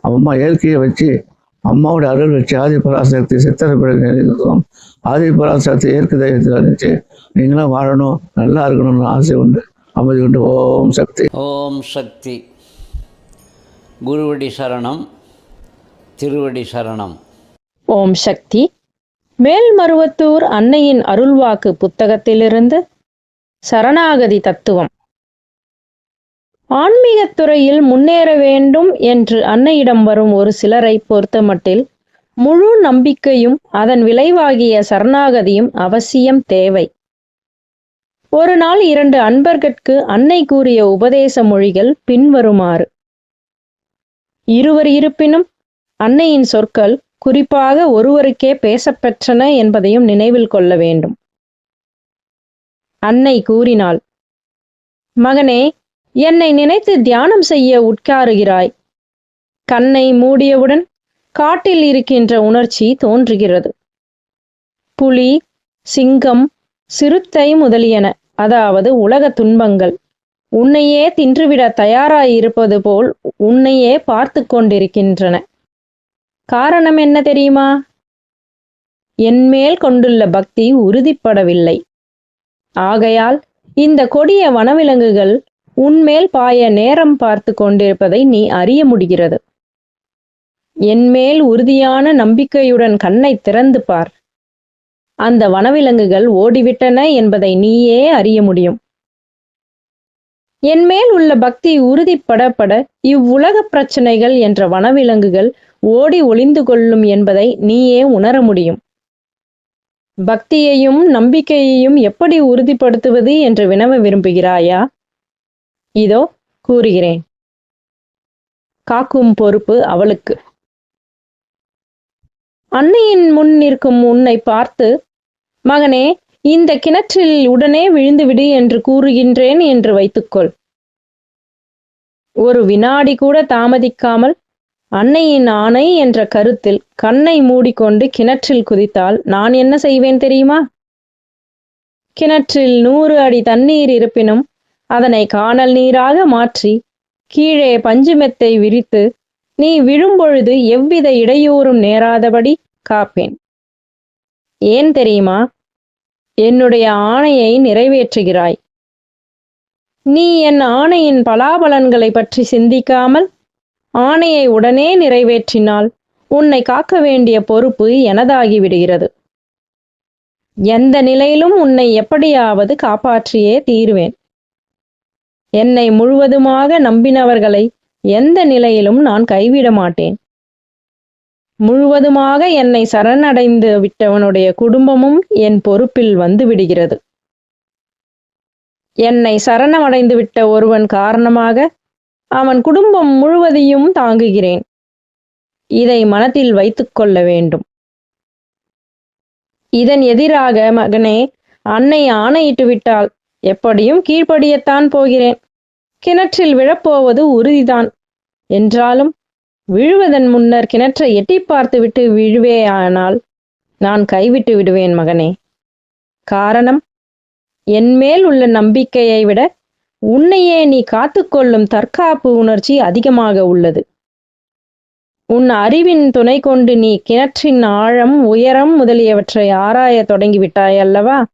அம்மா இயற்கையை வச்சு அம்மாவோட அருள் வச்சு ஆதி பராசக்தி சித்திரப்பட நிலைக்கும் ஆதி பராசக்தி இயற்கை தெய்வத்தில் நினைச்சு நீங்களும் வாழணும் நல்லா இருக்கணும்னு ஆசை உண்டு. அமைதி உண்டு. ஓம் சக்தி. ஓம் சக்தி. குருவடி சரணம் திருவடி சரணம். ஓம் சக்தி. மேல்மருவத்தூர் அன்னையின் அருள்வாக்கு புத்தகத்திலிருந்து சரணாகதி தத்துவம். ஆன்மீகத் துறையில் முன்னேற வேண்டும் என்று அன்னையிடம் வரும் ஒரு சிலரை பொறுத்தமட்டில் முழு நம்பிக்கையும் அதன் விளைவாகிய சரணாகதியும் அவசியம் தேவை. ஒரு நாள் இரண்டு அன்பர்கட்கு அன்னை கூறிய உபதேச மொழிகள் பின்வருமாறு. இருவர் இருப்பினும் அன்னையின் சொற்கள் குறிப்பாக ஒருவருக்கே பேசப்பெற்றன என்பதையும் நினைவில் கொள்ள வேண்டும். அன்னை கூறினாள் மகனே என்னை நினைத்து தியானம் செய்ய உட்காருகிறாய். கண்ணை மூடியவுடன் காட்டில் இருக்கின்ற உணர்ச்சி தோன்றுகிறது. புலி சிங்கம் சிறுத்தை முதலியன அதாவது உலக துன்பங்கள் உன்னையே தின்றுவிட தயாராயிருப்பது போல் உன்னையே பார்த்து கொண்டிருக்கின்றன. காரணம் என்ன தெரியுமா? என்மேல் கொண்டுள்ள பக்தி உறுதிப்படவில்லை. ஆகையால் இந்த கொடிய வனவிலங்குகள் உன்மேல் பாய நேரம் பார்த்து கொண்டிருப்பதை நீ அறிய முடிகிறது. என்மேல் உறுதியான நம்பிக்கையுடன் கண்ணை திறந்து பார். அந்த வனவிலங்குகள் ஓடிவிட்டன என்பதை நீயே அறிய முடியும். என்மேல் உள்ள பக்தி உறுதிப்படப்பட இவ்வுலக பிரச்சனைகள் என்ற வனவிலங்குகள் ஓடி ஒளிந்து கொள்ளும் என்பதை நீயே உணர முடியும். பக்தியையும் நம்பிக்கையையும் எப்படி உறுதிப்படுத்துவது என்று வினவ விரும்புகிறாயா? இதோ கூறுகிறேன். காக்கும் பொறுப்பு அவளுக்கு. அன்னையின் முன் நிற்கும் உன்னை பார்த்து மகனே இந்த கிணற்றில் உடனே விழுந்துவிடு என்று கூறுகின்றேன் என்று வைத்துக்கொள். ஒரு வினாடி கூட தாமதிக்காமல் அன்னையின் ஆணை என்ற கருத்தில் கண்ணை மூடிக்கொண்டு கிணற்றில் குதித்தால் நான் என்ன செய்வேன் தெரியுமா? கிணற்றில் நூறு அடி தண்ணீர் இருப்பினும் அதனை காணல் நீராக மாற்றி கீழே பஞ்சுமெத்தை விரித்து நீ விழும்பொழுது எவ்வித இடையூறும் நேராதபடி காப்பேன். ஏன் தெரியுமா? என்னுடைய ஆணையை நிறைவேற்றுகிறாய். நீ என் ஆணையின் பலாபலன்களை பற்றி சிந்திக்காமல் ஆணையை உடனே நிறைவேற்றினால் உன்னை காக்க வேண்டிய பொறுப்பு எனதாகிவிடுகிறது. எந்த நிலையிலும் உன்னை எப்படியாவது காப்பாற்றியே தீருவேன். என்னை முழுவதுமாக நம்பினவர்களை எந்த நிலையிலும் நான் கைவிட மாட்டேன். முழுவதுமாக என்னை சரணடைந்து விட்டவனுடைய குடும்பமும் என் பொறுப்பில் வந்து விடுகிறது. என்னை சரணமடைந்து விட்ட ஒருவன் காரணமாக அவன் குடும்பம் முழுவதையும் தாங்குகிறேன். இதை மனத்தில் வைத்துக் கொள்ள வேண்டும். இதன் எதிராக மகனே அன்னை ஆணையிட்டு விட்டால் எப்படியும் கீழ்ப்படியத்தான் போகிறேன். கிணற்றில் விழப்போவது உறுதிதான். என்றாலும் விழுவதன் முன்னர் கிணற்றை எட்டி பார்த்துவிட்டு விழுவேயானால் நான் கைவிட்டு விடுவேன் மகனே. காரணம் என்மேல் உள்ள நம்பிக்கையை விட உன்னையே நீ காத்துக்கொள்ளும் தற்காப்பு உணர்ச்சி அதிகமாக உள்ளது. உன் அறிவின் துணை கொண்டு நீ கிணற்றின் ஆழம் உயரம் முதலியவற்றை ஆராயத் தொடங்கிவிட்டாய் அல்லவா?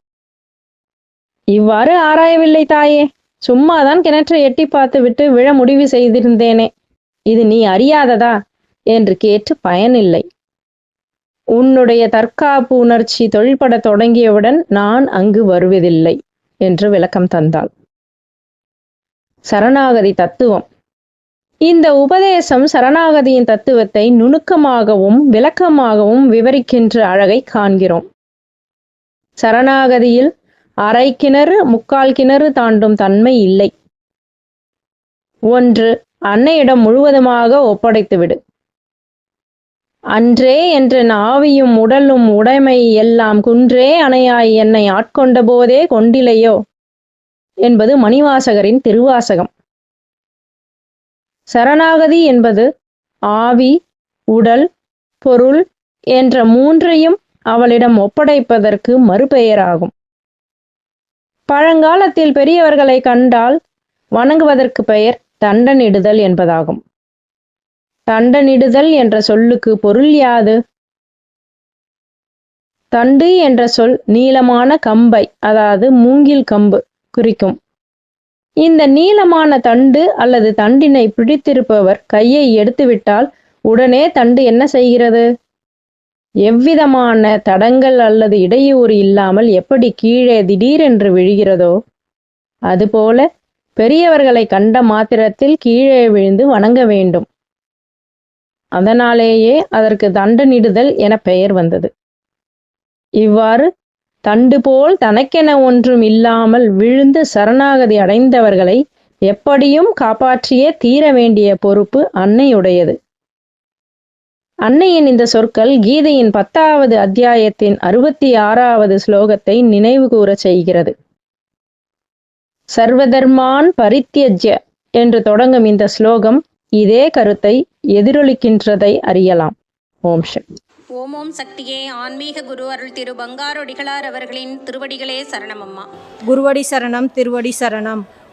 இவ்வாறு ஆராயவில்லை தாயே. சும்மாதான் கிணற்றை எட்டி பார்த்துவிட்டு விழ முடிவு செய்திருந்தேனே. இது நீ அறியாததா? என்று கேட்டு பயனில்லை. உன்னுடைய தற்காப்பு உணர்ச்சி தொழில்படத் தொடங்கியவுடன் நான் அங்கு வருவதில்லை என்று விளக்கம் தந்தாள். சரணாகதி தத்துவம். இந்த உபதேசம் சரணாகதியின் தத்துவத்தை நுணுக்கமாகவும் விளக்கமாகவும் விவரிக்கின்ற அழகை காண்கிறோம். சரணாகதியில் அரை கிணறு முக்கால் கிணறு தாண்டும் தன்மை இல்லை. ஒன்று அன்னையிடம் முழுவதுமாக ஒப்படைத்துவிடு. அன்றே என்ற ஆவியும் உடலும் உடைமை எல்லாம் குன்றே அணையாய் என்னை ஆட்கொண்ட போதே கொண்டிலையோ? என்பது மணிவாசகரின் திருவாசகம். சரணாகதி என்பது ஆவி உடல் பொருள் என்ற மூன்றையும் அவளிடம் ஒப்படைப்பதற்கு மறுபெயராகும். பழங்காலத்தில் பெரியவர்களை கண்டால் வணங்குவதற்கு பெயர் தண்டனிடுதல் என்பதாகும். தண்டனிடுதல் என்ற சொல்லுக்கு பொருள் யாது? தண்டு என்ற சொல் நீளமான கம்பை அதாவது மூங்கில் கம்பு குறிக்கும். இந்த நீளமான தண்டு அல்லது தண்டினை பிடித்திருப்பவர் கையை எடுத்துவிட்டால் உடனே தண்டு என்ன செய்கிறது? எவ்விதமான தடங்கள் அல்லது இடையூறு இல்லாமல் எப்படி கீழே திடீரென்று விழுகிறதோ அதுபோல பெரியவர்களை கண்ட மாத்திரத்தில் கீழே விழுந்து வணங்க வேண்டும். அதனாலேயே அதற்கு தண்டனிடுதல் என பெயர் வந்தது. இவ்வாறு தண்டு போல் தனக்கென ஒன்றும் இல்லாமல் விழுந்து சரணாகதி அடைந்தவர்களை எப்படியும் காப்பாற்றியே தீர வேண்டிய பொறுப்பு அன்னையுடையது. அன்னையின் இந்த சொற்கள் கீதையின் பத்தாவது அத்தியாயத்தின் அறுபத்தி ஆறாவது ஸ்லோகத்தை நினைவு செய்கிறது. சர்வதர்மான் பரித்தியஜ்ய என்று தொடங்கும் இந்த ஸ்லோகம் இதே கருத்தை எதிரொலிக்கின்றதை அறியலாம். ஓம் சக்தி ஓம் ஓம் சக்தியே ஆன்மீக குரு அருள் திரு பங்காரொடிகளார் அவர்களின் திருவடிகளே சரணமம்மா குருவடி சரணம் திருவடி சரணம்.